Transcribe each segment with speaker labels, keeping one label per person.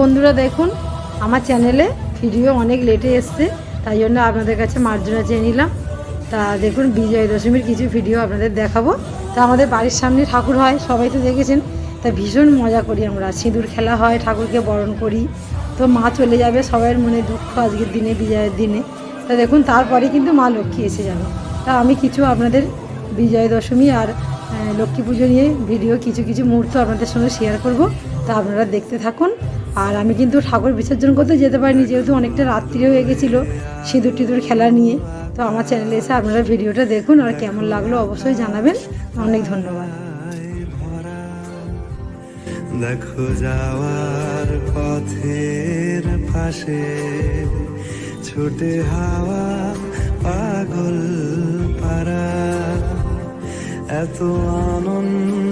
Speaker 1: বন্ধুরা দেখুন, আমার চ্যানেলে ভিডিও অনেক লেটে এসছে, তাই জন্য আপনাদের কাছে মার্জনা চেয়ে নিলাম। তা দেখুন, বিজয় দশমীর কিছু ভিডিও আপনাদের দেখাবো। তা আমাদের বাড়ির সামনে ঠাকুর হয়, সবাই তো দেখেছেন। তা ভীষণ মজা করি আমরা, সিঁদুর খেলা হয়, ঠাকুরকে বরণ করি। তো মা চলে যাবে সবার মনে দুঃখ আজকের দিনে, বিজয়ের দিনে। তা দেখুন, তারপরে কিন্তু মা লক্ষ্মী এসে যাবে। তা আমি কিছু আপনাদের বিজয় দশমী আর লক্ষ্মী পুজো নিয়ে ভিডিও কিছু কিছু মুহূর্ত আপনাদের সঙ্গে শেয়ার করব। তা আপনারা দেখতে থাকুন। আর আমি কিন্তু ঠাকুর বিসর্জন করতে যেতে পারিনি, যেহেতু অনেকটা রাত্রি হয়ে গেছিল সিঁদুর টিঁদুর খেলা নিয়ে। তো আমার চ্যানেলে এসে আপনারা ভিডিওটা দেখুন, আর কেমন লাগল অবশ্যই জানাবেন। অনেক ধন্যবাদ।
Speaker 2: দেখো যাওয়ার পথের পাশে ছোটে হাওয়া পাগল পারা এত আনন্দ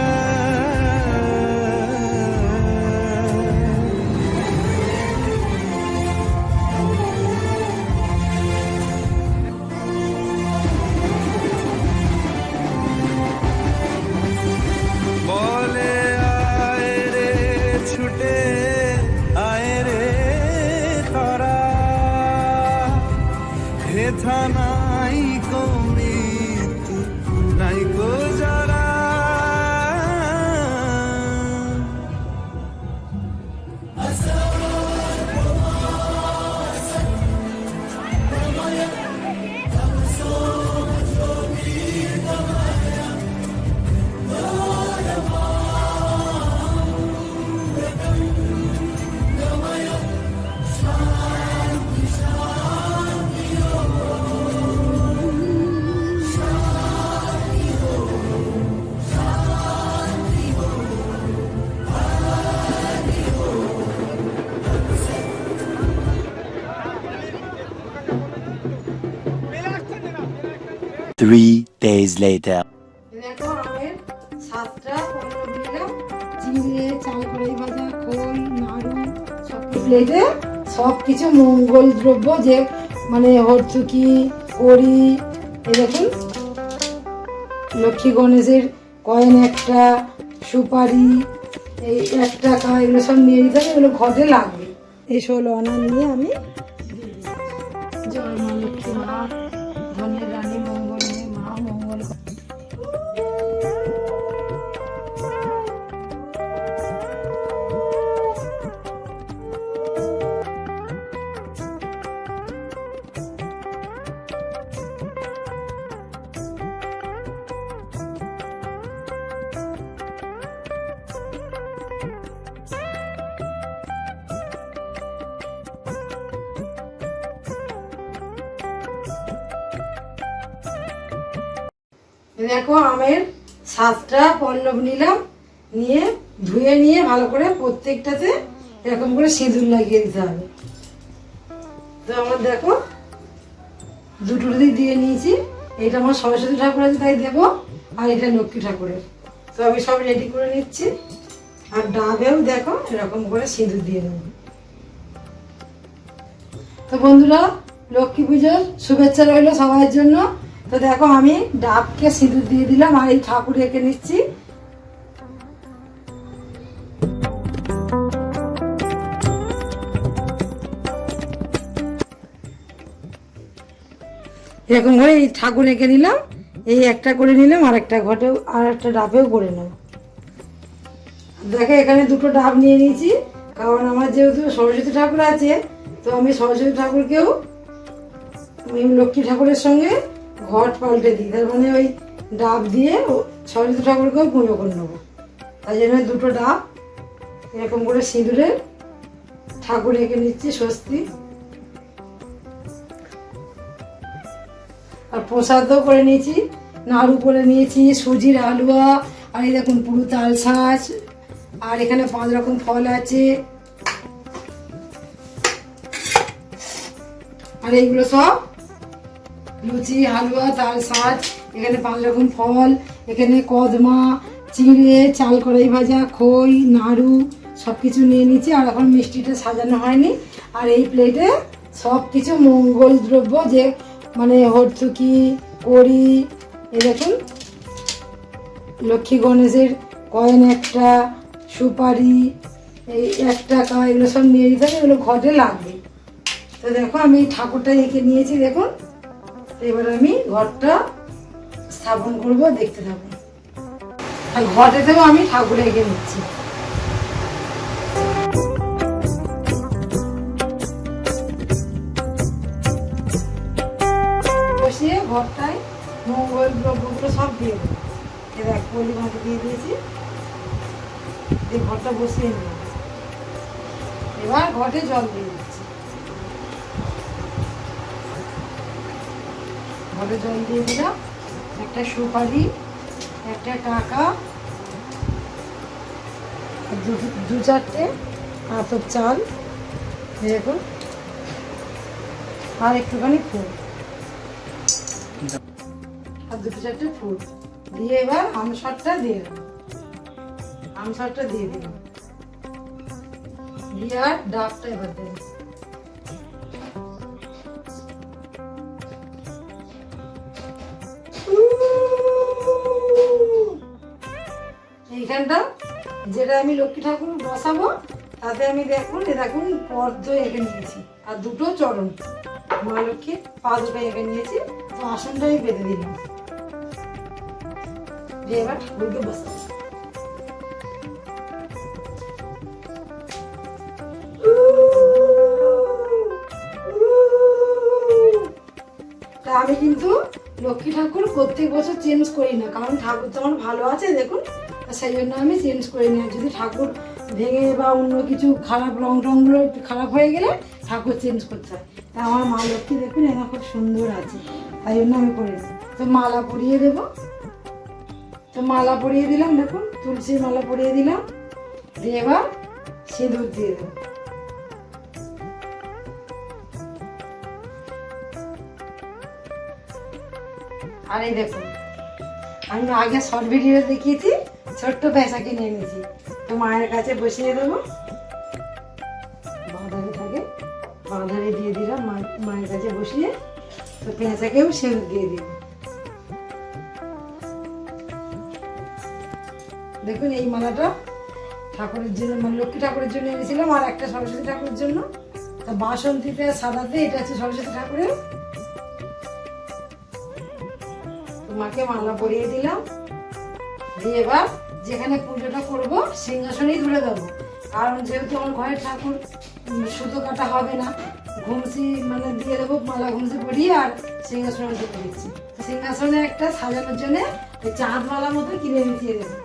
Speaker 2: হেথা নাই কমিত নাই কো
Speaker 3: Three days later.
Speaker 1: সব কিছু মঙ্গল দ্রব্য যে মানে হরচুকি কড়ি দেখুন। লক্ষ্মী গণেশের কয়েন একটা, সুপারি, এই এক টাকা এগুলো সব নিয়ে নিতে হবে, এগুলো ঘটে লাগবে। এই নিয়ে আমি। জয় মা লক্ষ্মী মা। দেখো আমের সাতটা পল্লব নিলাম, নিয়ে ধুয়ে নিয়ে ভালো করে প্রত্যেকটাতে এরকম করে সিঁদুর লাগিয়ে দিতে হবে। তো আমার দেখো দুটো দিক দিয়ে নিয়েছি, এটা আমার সরস্বতী ঠাকুর আছে, তাই দেবো, আর এটা লক্ষ্মী ঠাকুরের। তো আমি সব রেডি করে নিচ্ছি, আর ডাবেও দেখো এরকম করে সিঁদুর দিয়ে নেব তো বন্ধুরা, লক্ষ্মী পুজোর শুভেচ্ছা রইল সবার জন্য। তো দেখো আমি ডাবকে সিঁদুর দিয়ে দিলাম আর এই ঠাকুর এঁকে নিচ্ছি। এরকম করে এই ঠাকুর এঁকে নিলাম, এই একটা করে নিলাম, আর একটা ঘটেও, আর একটা ডাবেও করে নেব দেখো এখানে দুটো ডাব নিয়ে নিয়েছি, কারণ আমার যেহেতু সরস্বতী ঠাকুর আছে, তো আমি সরস্বতী ঠাকুরকেও লক্ষ্মী ঠাকুরের সঙ্গে ঘট পাল্টে দিই। তার মানে ওই ডাব দিয়ে সরস্বতী ঠাকুরকেও পুজো করে নেব। তাই জন্য দুটো ডাব এরকম করে সিঁদুরে ঠাকুর এঁকে নিচ্ছি স্বস্তি। আর প্রসাদও করে নিয়েছি, নাড়ু করে নিয়েছি, সুজির হালুয়া, আর এই দেখুন পুরো তাল শাঁস, আর এখানে পাঁচ রকম ফল আছে। আর এইগুলো সব লুচি, হালুয়া তাল সাজ এখানে পাঁচ রকম ফল, এখানে কদমা, চিড়ে, চাল কড়াই ভাজা, খই, নাড়ু সব কিছু নিয়ে নিচ্ছি আর এখন মিষ্টিটা সাজানো হয়নি। আর এই প্লেটে সব কিছু মঙ্গল দ্রব্য, যে মানে হরতুকি কড়ি, এ দেখুন, লক্ষ্মী গণেশের কয়েন একটা, সুপারি, এই এক টাকা এগুলো সব নিয়ে নিতে হবে, এগুলো ঘরে লাগবে। তো দেখো আমি ঠাকুরটা এঁকে নিয়েছি, দেখুন। এবার আমি ঘরটা স্থাপন করব, দেখতে থাকুন আর ঘরেতেও আমি ঠাকুর এঁকে নিচ্ছি। বসিয়ে ঘরটায় মঙ্গল দ্রব্যগুলো সব দিয়ে দেবো। এ দেখ, পলি মাটি দিয়ে দিয়েছি। দিয়ে ঘরটা বসিয়ে নিলাম। এবার ঘটে জল দিয়ে দিচ্ছি। ঘরে জল দিয়ে দিলাম। একটা সুপারি, একটা টাকা দু- চারটে আতর চাল দেখুন। আর একটুখানি ফুল। আর দুটো চারটে ফুল। দিয়ে এবার আমসরটা দিয়ে দেবো। আমসরটা দিয়ে দিলাম। দিয়ে আর ডাবটা এবার দেবো। এইখানটা যেটা আমি লক্ষ্মী ঠাকুর বসাবো, তাতে আমি দেখুন, এ দেখুন, পদ্ম এঁকে নিয়েছি। আর দুটো চরণ। মা লক্ষ্মীর পা দুটো এঁকে নিয়েছি, তো আসনটাই বেঁধে দিলাম। এবার ঠাকুরকে বসাবো। তা আমি কিন্তু লক্ষ্মী ঠাকুর প্রত্যেক বছর চেঞ্জ করি না, কারণ ঠাকুর তো আমার ভালো আছে, দেখুন। সেই জন্য আমি চেঞ্জ করে নিই যদি ঠাকুর ভেঙে বা অন্য কিছু খারাপ রং টংগুলো একটু খারাপ হয়ে গেলে ঠাকুর চেঞ্জ করতে হয়। তা আমার মা লক্ষ্মী দেখুন এখানে খুব সুন্দর আছে। তাই জন্য আমি করি তো মালা পরিয়ে দেব। তো মালা পরিয়ে দিলাম, দেখুন, তুলসীর মালা পরিয়ে দিলাম। দিয়ে এবার সিঁদুর দিয়ে দেবো। আর এই দেখুন, আমি আগে শর্ট ভিডিও দেখিয়েছি। ছোট্ট পেঁচাকে নিয়ে নিয়েছি তো মায়ের কাছে বসিয়ে দেবো। বাঁধারে থাকে। বাঁধারে দিয়ে দিলাম মায়ের কাছে বসিয়ে। তো পেঁচাকেও সেও দিয়ে দিব দেখুন, এই মালাটা ঠাকুরের জন্য মানে লক্ষ্মী ঠাকুরের জন্য এনেছিলাম, আর একটা সরস্বতী ঠাকুরের জন্য। তা বাসন্তীতে সাদাতে, এটা হচ্ছে সরস্বতী ঠাকুরের। মাকে মালা পরিয়ে দিলাম। দিয়ে এবার যেখানে পুজোটা করব, সিংহাসনেই ধরে দেবো। কারণ যেহেতু আমার ঘরের ঠাকুর সুতো কাটা হবে না, ঘুমসি মানে দিয়ে দেবো, মালা, ঘুমসি পরিয়ে আর সিংহাসনে দিচ্ছি। সিংহাসনে একটা সাজানোর জন্য চাঁদ মালা মতো কিনে মিশিয়ে দেবো।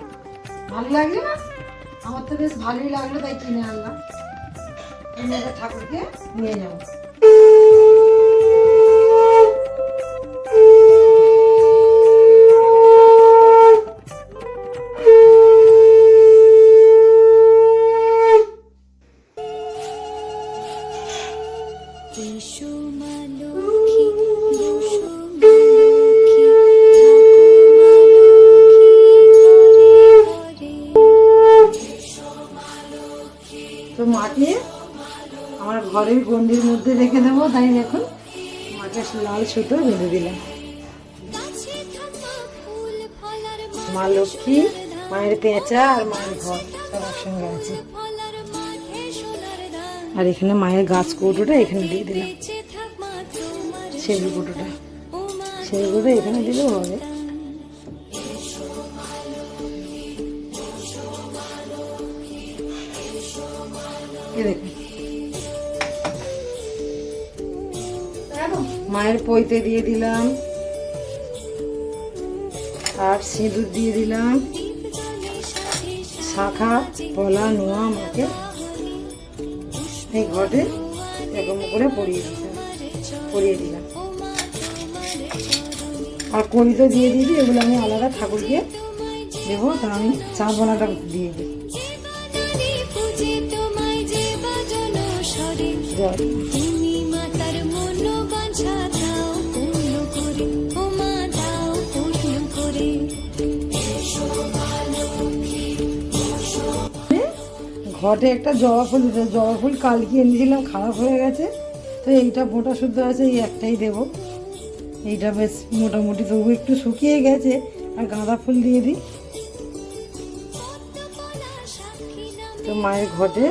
Speaker 1: ভালো লাগল না? আমার তো বেশ ভালোই লাগল, তাই কিনে আনলাম। ঠাকুরকে নিয়ে যাব। ঘরের গন্ডির মধ্যে রেখে দেবো তাই দেখুন মাকে লাল সুতো বেঁধে দিলাম। মা লক্ষ্মী মায়ের পেঁচা আর মায়ের ঘর সব একসঙ্গে আছে। আর এখানে মায়ের গাছ কৌটোটা এখানে দিয়ে দিলাম। সেগুলো কৌটোটা। সেগুলো এখানে দিলেও হবে। মায়ের পৈতে দিয়ে দিলাম। আর সিঁদুর দিয়ে দিলাম। শাখা পলা নোয়া মাকে এই ঘটে এরকম করে পরিয়ে দিলাম পরিয়ে দিলাম। আর কড়ি তো দিয়ে দিই এগুলো আমি আলাদা ঠাকুরকে দেবো তা আমি চা বোনাটা দিয়ে দিই। জয়। ঘটে একটা জবা ফুল দিতে জবা ফুল কালকে এনেছিলাম, খারাপ হয়ে গেছে। তো এইটা মোটা শুদ্ধ আছে, এই একটাই দেব। এইটা বেশ মোটামুটি তবু একটু শুকিয়ে গেছে, আর গাঁদা ফুল দিয়ে দিই। তো মায়ের ঘটে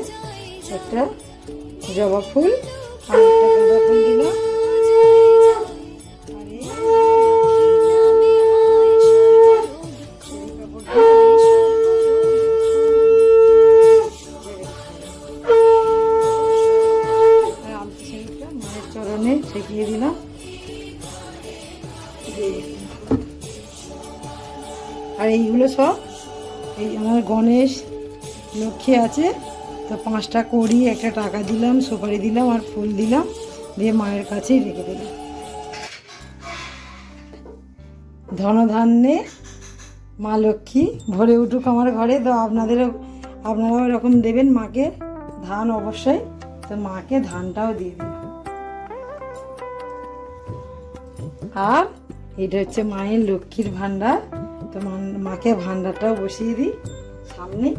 Speaker 1: একটা জবা ফুল, আর একটা গাঁদা ফুল দিলাম। ঠেকিয়ে দিলাম। আর এইগুলো সব, এই আমার গণেশ লক্ষ্মী আছে, তো পাঁচটা কড়ি, একটা টাকা দিলাম, সুপারি দিলাম আর ফুল দিলাম, দিয়ে মায়ের কাছেই রেখে দিলাম। ধনধান্যে মা লক্ষ্মী ভরে উঠুক আমার ঘরে, তো আপনাদেরও, আপনারাও এরকম দেবেন মাকে ধান অবশ্যই, তো মাকে ধানটাও দিয়ে দিলাম আর এটা হচ্ছে মায়ের লক্ষ্মীর ভাণ্ডার তো মাকে ভাণ্ডারটাও বসিয়ে দিই সামনে।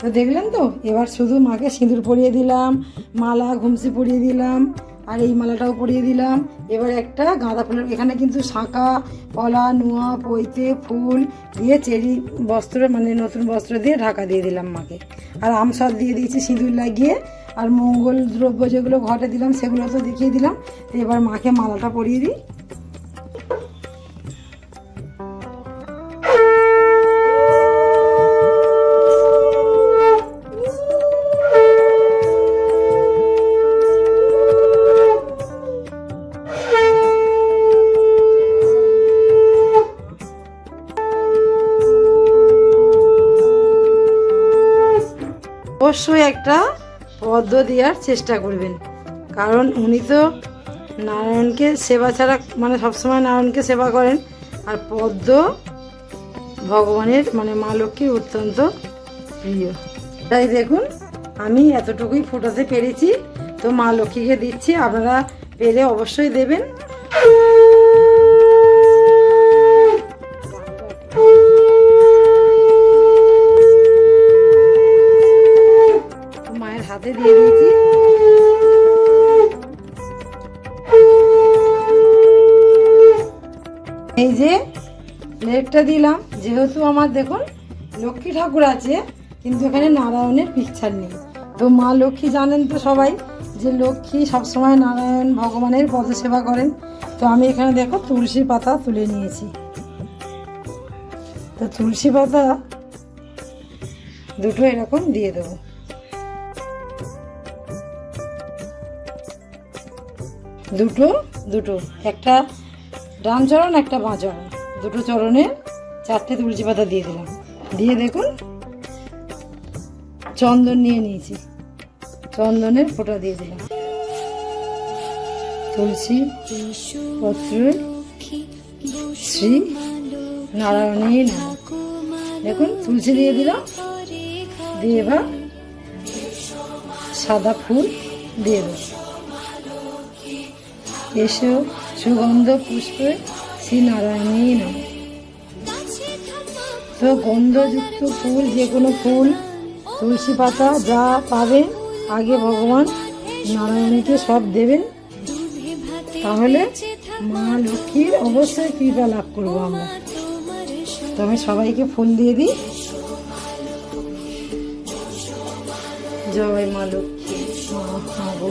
Speaker 1: তো দেখলেন তো, এবার শুধু মাকে সিঁদুর পরিয়ে দিলাম, মালা, ঘুমসি পরিয়ে দিলাম, আর এই মালাটাও পরিয়ে দিলাম। এবার একটা গাঁদা ফুলের, এখানে কিন্তু শাঁখা, কলা, নোয়া, পৈতে, ফুল দিয়ে চেরি বস্ত্র মানে নতুন বস্ত্র দিয়ে ঢাকা দিয়ে দিলাম মাকে। আর আমসর দিয়ে দিয়েছি সিঁদুর লাগিয়ে। আর মঙ্গল দ্রব্য যেগুলো ঘটে দিলাম, সেগুলো তো দেখিয়ে দিলাম। এবার মাকে মালাটা পরিয়ে দিই। অবশ্যই একটা পদ্ম দেওয়ার চেষ্টা করবেন। কারণ উনি তো নারায়ণকে সেবা ছাড়া মানে সবসময় নারায়ণকে সেবা করেন। আর পদ্ম ভগবানের মানে মা লক্ষ্মীর অত্যন্ত প্রিয়। তাই দেখুন, আমি এতটুকুই ফোটাতে পেরেছি। তো মা লক্ষ্মীকে দিচ্ছি, আপনারা পেলে অবশ্যই দেবেন। প্লেটটা দিলাম, যেহেতু আমার দেখুন লক্ষ্মী ঠাকুর আছে, কিন্তু এখানে নারায়ণের পিকচার নেই। তো মা লক্ষ্মী জানেন তো সবাই যে লক্ষ্মী সবসময় নারায়ণ ভগবানের পদসেবা করেন। তো আমি এখানে দেখো তুলসী পাতা তুলে নিয়েছি। তো তুলসী পাতা দুটো এরকম দিয়ে দেবো। দুটো দুটো, একটা ডান চরণ একটা বাঁ চরণ দুটো চরণে চারটে তুলসী পাতা দিয়ে দিলাম। দিয়ে দেখুন, চন্দন নিয়ে নিয়েছি। চন্দনের ফোঁটা দিয়ে দিলাম। তুলসী পত্র শ্রী নারায়ণের নাম। দেখুন, তুলসী দিয়ে দিলাম। দিয়ে এবার সাদা ফুল দিয়ে দেবো। এসো সুগন্ধ পুষ্পে শ্রী নারায়ণী নাম তো গন্ধযুক্ত ফুল, যে কোনো ফুল, তুলসী পাতা যা পাবে, আগে ভগবান নারায়ণকে সব দেবেন। তাহলে মা লক্ষ্মীর অবশ্যই কৃপা লাভ করব আমরা। তো আমি সবাইকে ফুল দিয়ে দিই। জয় মা লক্ষ্মী, মা মাগো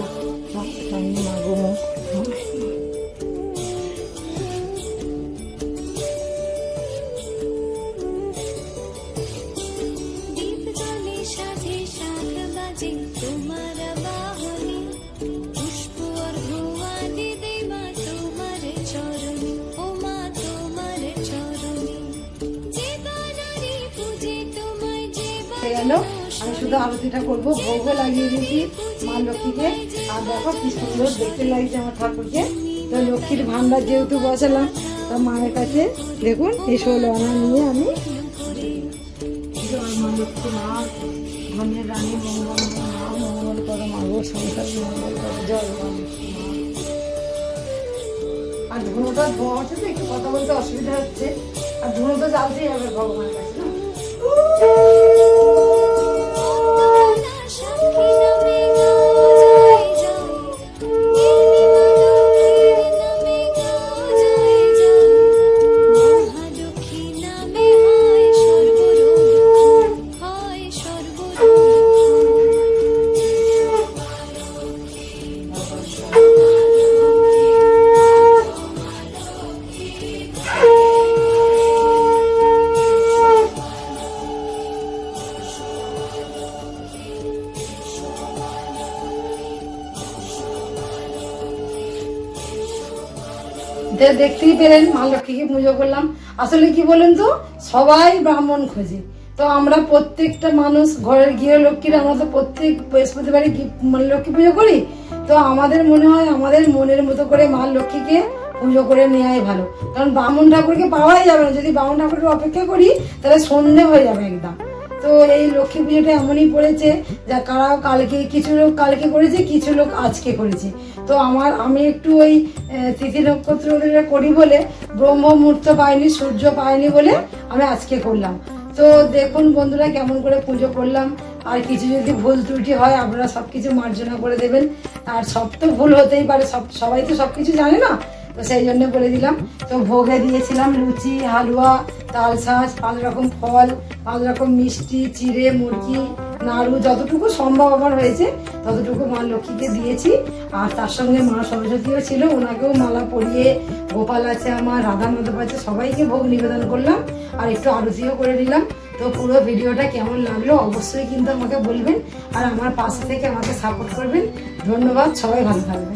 Speaker 1: মা, আমি মাগো মা। আমি শুধু আরতিটা করব, ভোগও লাগিয়ে দিয়েছি মা লক্ষ্মীকে। আর দেখো কি সুন্দর দেখতে লাগছে আমার ঠাকুরকে। তো লক্ষ্মীর ভান্ডার যেহেতু বসালাম, তা মায়ের কাছে দেখুন এই ষোলো আনা নিয়ে আমি মা মা ধনের রানী, মঙ্গল সংসার মঙ্গল মা। আর ধুনোটা একটু কথা বলতে অসুবিধা হচ্ছে। আর ধুনো তো জ্বালতেই হবে ভগবানের কাছে দেখতেই পেলেন মা লক্ষ্মীকে পুজো করলাম। আসলে কি বলেন তো, সবাই ব্রাহ্মণ খোঁজে। তো আমরা প্রত্যেকটা মানুষ, ঘরের গৃহ লক্ষ্মীর, আমরা তো প্রত্যেক বৃহস্পতিবারই লক্ষ্মী পুজো করি? তো আমাদের মনে হয়, আমাদের মনের মতো করে মা লক্ষ্মীকে পুজো করে নেওয়াই ভালো। কারণ ব্রাহ্মণ ঠাকুরকে পাওয়াই যাবে না। যদি ব্রাহ্মণ ঠাকুরকে অপেক্ষা করি, তাহলে সন্ধে হয়ে যাবে একদম। তো এই লক্ষ্মী পুজোটা এমনই পড়েছে, যা কারা কালকে, কিছু লোক কালকে করেছে, কিছু লোক আজকে করেছে। তো আমার, আমি একটু ওই তিথি নক্ষত্র করি বলে ব্রহ্ম মুহূর্ত পাইনি, সূর্য পাইনি বলে আমি আজকে করলাম। তো দেখুন বন্ধুরা কেমন করে পুজো করলাম। আর কিছু যদি ভুল ত্রুটি হয়, আপনারা সব কিছু মার্জনা করে দেবেন। আর সব তো ভুল হতেই পারে, সব, সবাই তো সব কিছু জানে না। তো সেই জন্য বলে দিলাম, তো ভোগে দিয়েছিলাম লুচি, হালুয়া তালশাঁস পাঁচ রকম ফল, পাঁচ রকম মিষ্টি, চিড়ে, মুরগি, নাড়ু, যতটুকু সম্ভব আমার হয়েছে, ততটুকু মা লক্ষ্মীকে দিয়েছি। আর তার সঙ্গে মা সরস্বতীও ছিল, ওনাকেও মালা পরিয়ে গোপাল আছে আমার, রাধা মাধব আছে, সবাইকে ভোগ নিবেদন করলাম আর একটু আরতিও করে নিলাম। তো পুরো ভিডিওটা কেমন লাগল অবশ্যই কিন্তু আমাকে বলবেন আর আমার পাশে থেকে আমাকে সাপোর্ট করবেন। ধন্যবাদ, সবাই ভালো থাকবেন।